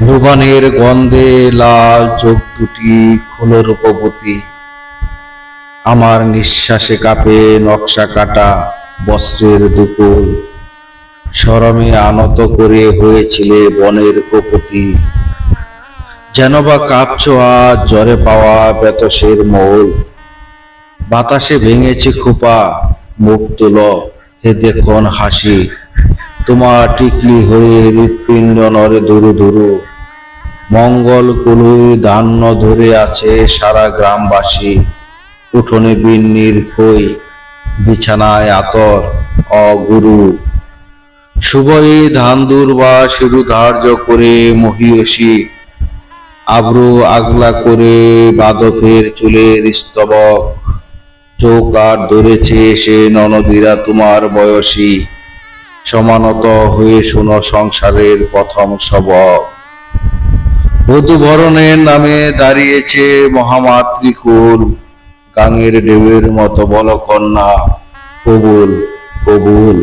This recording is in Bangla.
ভুবনের গন্ধে লাল চোখ দুটি খোলো রূপবতী আমার নিঃশ্বাসে কাঁপে নকশা কাটা বস্ত্রের দুপুর শরমে আনত করে হয়েছিলে বনের কপতি। যেন বা কাঁপছ আজ জ্বরে পাওয়া বেতসের মোল। বাতাসে ভেঙেছে খোপা, মুখ তুল, হে দেখুন হাসি। তোমার টিকলি হয়ে হৃৎপিণ্ড নরে দুরু দুরু মঙ্গল কুলুই ধান্য ধরে আছে সারা গ্রামবাসী। উঠোনে বিন্নির খই, বিছানায় আতর, অগুরু। ধান দুর্বা শিরু ধার্য করে মহিয়সী। আব্রু আগলা করে বাদফের চুলের স্তবক। চৌকার ধরেছে সে ননদিরা তোমার বয়সী। সমানত হয়ে শুনো সংসারের প্রথম সবক। বধুভরণের নামে দাঁড়িয়েছে মহামাতৃকুল, গাঙের ঢেউয়ের মতো বলকন্যা কবুল কবুল